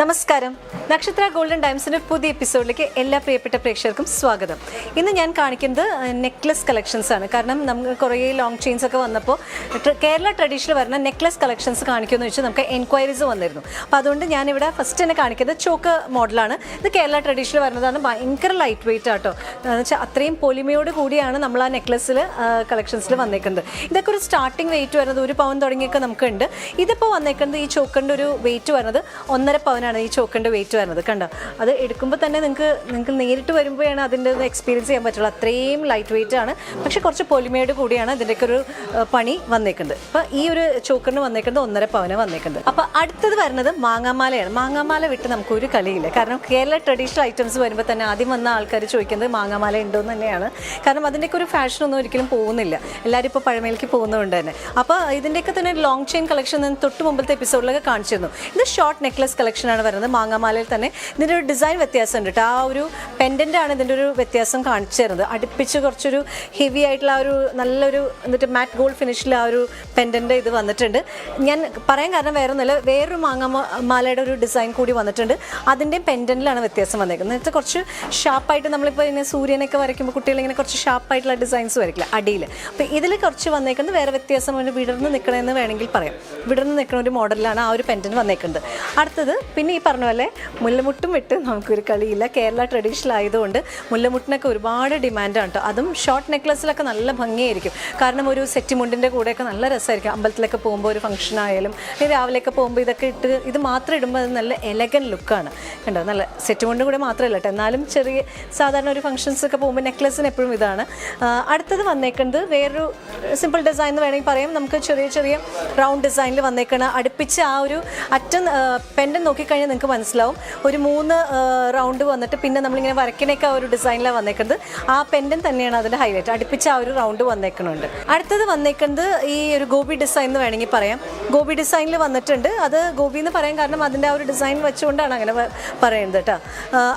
നമസ്കാരം. നക്ഷത്ര ഗോൾഡൻ ടൈംസിന്റെ പുതിയ എപ്പിസോഡിലേക്ക് എല്ലാ പ്രിയപ്പെട്ട പ്രേക്ഷകർക്കും സ്വാഗതം. ഇന്ന് ഞാൻ കാണിക്കുന്നത് നെക്ലസ് കളക്ഷൻസ് ആണ്. കാരണം നമുക്ക് കുറേ ലോങ് ചെയിൻസ് ഒക്കെ വന്നപ്പോൾ കേരള ട്രഡീഷണൽ വരുന്ന നെക്ലസ് കളക്ഷൻസ് കാണിക്കുമെന്ന് വെച്ചാൽ നമുക്ക് എൻക്വയറീസ് വന്നിരുന്നു. അപ്പോൾ അതുകൊണ്ട് ഞാനിവിടെ ഫസ്റ്റ് തന്നെ കാണിക്കുന്നത് ചോക്ക് മോഡലാണ് ഇത് കേരള ട്രഡീഷണൽ വരുന്നതാണ്. ഭയങ്കര ലൈറ്റ് വെയിറ്റ് ആട്ടോ. എന്ന് വെച്ചാൽ അത്രയും പൊലിമയോട് കൂടിയാണ് നമ്മൾ ആ നെക്ലസ്സിൽ കളക്ഷൻസിൽ വന്നേക്കുന്നത്. ഇതൊക്കെ ഒരു സ്റ്റാർട്ടിംഗ് വെയിറ്റ് വരുന്നത് ഒരു പവൻ തുടങ്ങിയൊക്കെ നമുക്കുണ്ട്. ഇതിപ്പോൾ വന്നേക്കുന്നത് ഈ ചോക്കറിന്റെ ഒരു വെയിറ്റ് വരുന്നത് ഒന്നര പവനാണ് ഈ ചോക്കിന്റെ വെയിറ്റ് വരുന്നത്. കണ്ടോ? അത് എടുക്കുമ്പോൾ തന്നെ നിങ്ങൾക്ക് നിങ്ങൾക്ക് നേരിട്ട് വരുമ്പോഴാണ് അതിന്റെ എക്സ്പീരിയൻസ് ചെയ്യാൻ പറ്റുള്ളൂ. അത്രയും ലൈറ്റ് വെയിറ്റ് ആണ്. പക്ഷെ കുറച്ച് പൊലിമയോട് കൂടിയാണ് ഇതിന്റെയൊക്കെ ഒരു പണി വന്നേക്കുന്നത്. അപ്പോൾ ഈ ഒരു ചോക്കറിന് വന്നേക്കുന്നത് ഒന്നര പവന് വന്നേക്കുന്നത്. അപ്പോൾ അടുത്തത് വരുന്നത് മാങ്ങാമാലയാണ്. മാങ്ങാമാല വിട്ട് നമുക്ക് ഒരു കളിയില്ല. കാരണം കേരള ട്രഡീഷണൽ ഐറ്റംസ് വരുമ്പോൾ തന്നെ ആദ്യം വന്ന ആൾക്കാർ ചോദിക്കുന്നത് മാങ്ങാമാല ഉണ്ടോ എന്ന് തന്നെയാണ്. കാരണം അതിന്റെയൊക്കെ ഒരു ഫാഷനൊന്നും ഒരിക്കലും പോകുന്നില്ല. എല്ലാവരും ഇപ്പോൾ പഴമയിലേക്ക് പോകുന്നതുകൊണ്ട് തന്നെ. അപ്പോൾ ഇതിന്റെയൊക്കെ തന്നെ ലോങ് ചെയിൻ കളക്ഷൻ തൊട്ട് മുമ്പത്തെ എപ്പിസോഡിലൊക്കെ കാണിച്ചിരുന്നു. ഇത് ഷോർട്ട് നെക്ലസ് കളക്ഷനാണ് വരുന്നത്. മാങ്ങാമാലയിൽ തന്നെ ഇതിന്റെ ഒരു ഡിസൈൻ വ്യത്യാസമുണ്ട് കേട്ടോ ആ ഒരു പെൻഡന്റ് ആണ് ഇതിന്റെ ഒരു വ്യത്യാസം കാണിച്ചു തരുന്നത്. അടുപ്പിച്ച് കുറച്ചൊരു ഹെവി ആയിട്ടുള്ള ആ ഒരു നല്ലൊരു എന്നിട്ട് മാറ്റ് ഗോൾഡ് ഫിനിഷിൽ ആ ഒരു പെൻഡന്റ് ഇത് വന്നിട്ടുണ്ട്. ഞാൻ പറയാൻ കാരണം വേറെ ഒന്നുമില്ല വേറൊരു മാങ്ങാമാലയുടെ ഒരു ഡിസൈൻ കൂടി വന്നിട്ടുണ്ട്. അതിന്റെയും പെൻഡന്റിലാണ് വ്യത്യാസം വന്നേക്കുന്നത്. എന്നിട്ട് കുറച്ച് ഷാർപ്പായിട്ട് നമ്മളിപ്പോൾ ഇങ്ങനെ സൂര്യനൊക്കെ വരയ്ക്കുമ്പോൾ കുട്ടികൾ ഇങ്ങനെ കുറച്ച് ഷാർപ്പായിട്ടുള്ള ഡിസൈൻസ് വരയ്ക്കില്ല അടിയിൽ. അപ്പോൾ ഇതിൽ കുറച്ച് വന്നേക്കുന്നത് വേറെ വ്യത്യാസം ഒരു വിടർന്ന് നിൽക്കണമെന്ന് വേണമെങ്കിൽ പറയാം. വിടർന്ന് നിൽക്കുന്ന ഒരു മോഡലിലാണ് ആ ഒരു പെൻഡന്റ് വന്നേക്കുന്നത്. അടുത്തത് പിന്നെ ഈ പറഞ്ഞ പോലെ മുല്ലമുട്ടും വിട്ട് നമുക്കൊരു കളിയില്ല. കേരള ട്രഡീഷണൽ ആയതുകൊണ്ട് മുല്ലമുട്ടിനൊക്കെ ഒരുപാട് ഡിമാൻഡാണ് കേട്ടോ അതും ഷോർട്ട് നെക്ലസിലൊക്കെ നല്ല ഭംഗിയായിരിക്കും. കാരണം ഒരു സെറ്റ് മുണ്ടിന്റെ കൂടെയൊക്കെ നല്ല രസമായിരിക്കും. അമ്പലത്തിലൊക്കെ പോകുമ്പോൾ ഒരു ഫംഗ്ഷൻ ആയാലും രാവിലെയൊക്കെ പോകുമ്പോൾ ഇതൊക്കെ ഇട്ട് ഇത് മാത്രം ഇടുമ്പോൾ അത് നല്ല എലഗൻ ലുക്കാണ് കണ്ടോ? നല്ല സെറ്റ് മുണ്ടും കൂടെ മാത്രമല്ല കേട്ടോ എന്നാലും ചെറിയ സാധാരണ ഒരു ഫംഗ്ഷൻസൊക്കെ പോകുമ്പോൾ നെക്ലസിന് എപ്പോഴും ഇതാണ്. അടുത്തത് വന്നേക്കുന്നത് വേറൊരു സിമ്പിൾ ഡിസൈൻ എന്ന് വേണമെങ്കിൽ പറയാം. നമുക്ക് ചെറിയ ചെറിയ റൗണ്ട് ഡിസൈനിൽ വന്നേക്കണ അടുപ്പിച്ച് ആ ഒരു അറ്റം പെൻഡൻ നോക്കിക്കഴിഞ്ഞാൽ നിങ്ങൾക്ക് മനസ്സിലാവും. ഒരു മൂന്ന് റൗണ്ട് വന്നിട്ട് പിന്നെ നമ്മളിങ്ങനെ വരയ്ക്കണേക്ക് ആ ഒരു ഡിസൈനിലാണ് വന്നേക്കുന്നത് ആ പെൻഡൻ തന്നെയാണ് അതിന്റെ ഹൈലൈറ്റ്. അടുപ്പിച്ച് ആ ഒരു റൗണ്ട് വന്നേക്കണുണ്ട്. അടുത്തത് വന്നേക്കുന്നത് ഈ ഒരു ഗോപി ഡിസൈൻ എന്ന് വേണമെങ്കിൽ പറയാം. ഗോപി ഡിസൈനിൽ വന്നിട്ടുണ്ട്. അത് ഗോപി എന്ന് പറയാൻ കാരണം അതിന്റെ ആ ഒരു ഡിസൈൻ വെച്ചുകൊണ്ടാണ് അങ്ങനെ പറയുന്നത് കേട്ടോ.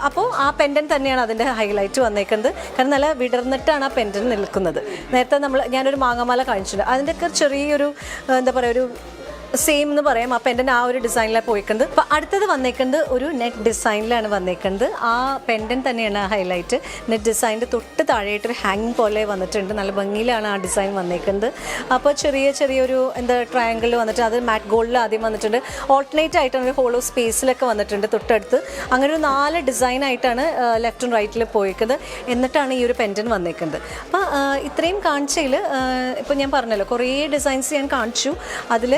അപ്പോൾ ആ പെൻഡൻ തന്നെയാണ് അതിന്റെ ഹൈലൈറ്റ് വന്നേക്കുന്നത് കാരണം നല്ല വിടർന്നിട്ടാണ് ആ പെൻഡൻ നിൽക്കുന്നത്. നേരത്തെ നമ്മൾ ഞാനൊരു മാങ്ങമാല കാണിച്ചിട്ടുണ്ട്. അതിന്റെയൊക്കെ ചെറിയൊരു എന്താ പറയുക ഒരു സെയിം എന്ന് പറയാം. ആ പെൻഡൻ ആ ഒരു ഡിസൈനിലാണ് പോയിക്കുന്നത് അപ്പൊ അടുത്തത് വന്നേക്കുന്നത് ഒരു നെറ്റ് ഡിസൈനിലാണ് വന്നേക്കുന്നത് ആ പെൻഡൻ തന്നെയാണ് ഹൈലൈറ്റ് നെറ്റ് ഡിസൈനിന്റെ തൊട്ട് താഴെയായിട്ട് ഒരു ഹാങ് പോലെ വന്നിട്ടുണ്ട്. നല്ല ഭംഗിയിലാണ് ആ ഡിസൈൻ വന്നേക്കുന്നത് അപ്പോൾ ചെറിയ ചെറിയൊരു എന്താ ട്രയാങ്കിൾ വന്നിട്ട് അത് മാറ്റ് ഗോൾഡിൽ ആദ്യം വന്നിട്ടുണ്ട്. ഓൾട്ടർനേറ്റ് ആയിട്ടാണ് ഒരു ഹോളോ സ്പേസിലൊക്കെ വന്നിട്ടുണ്ട് തൊട്ടടുത്ത്. അങ്ങനെ ഒരു നാല് ഡിസൈൻ ആയിട്ടാണ് ലെഫ്റ്റും റൈറ്റിൽ പോയിക്കുന്നത് എന്നിട്ടാണ് ഈ ഒരു പെൻഡൻ വന്നേക്കുന്നത് അപ്പോൾ ഇത്രയും കാണിച്ചതിൽ ഇപ്പോൾ ഞാൻ പറഞ്ഞല്ലോ കുറേ ഡിസൈൻസ് ഞാൻ കാണിച്ചു. അതിൽ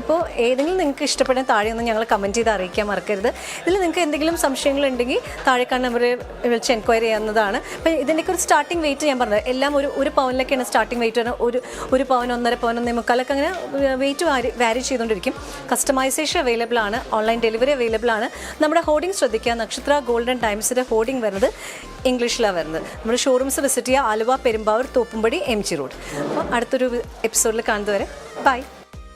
ഇപ്പോൾ ഏതെങ്കിലും നിങ്ങൾക്ക് ഇഷ്ടപ്പെടുന്ന താഴെ ഒന്ന് ഞങ്ങൾ കമന്റ് ചെയ്ത് അറിയിക്കാൻ മറക്കരുത്. ഇതിൽ നിങ്ങൾക്ക് എന്തെങ്കിലും സംശയങ്ങളുണ്ടെങ്കിൽ താഴെ കാണുന്ന നമ്പറിൽ വിളിച്ച് എൻക്വയറി ചെയ്യാവുന്നതാണ്. അപ്പോൾ ഇതിന്റെയൊക്കെ ഒരു സ്റ്റാർട്ടിംഗ് വെയിറ്റ് ഞാൻ പറഞ്ഞത്. എല്ലാം ഒരു ഒരു പവനിലൊക്കെയാണ് സ്റ്റാർട്ടിംഗ് വെയിറ്റ് വരുന്നത്. ഒരു ഒരു പവൻ ഒന്നര പവൻ ഒന്നേ മുക്കാലൊക്കെ അങ്ങനെ വെയിറ്റ് വാരി വാരി ചെയ്തുകൊണ്ടിരിക്കും. കസ്റ്റമൈസേഷൻ അവൈലബിൾ ആണ്. ഓൺലൈൻ ഡെലിവറി അവൈലബിൾ ആണ്. നമ്മുടെ ഹോർഡിംഗ് ശ്രദ്ധിക്കുക. നക്ഷത്ര ഗോൾഡൻ ടൈംസിന്റെ ഹോർഡിംഗ് വരുന്നത് ഇംഗ്ലീഷിലാണ് വരുന്നത്. നമ്മുടെ ഷോറൂംസ് വിസിറ്റ് ചെയ്യുക. Aluva Perumbavoor Thoppumpady M G road. അപ്പോൾ അടുത്തൊരു എപ്പിസോഡിൽ കാണുന്നതുവരെ bye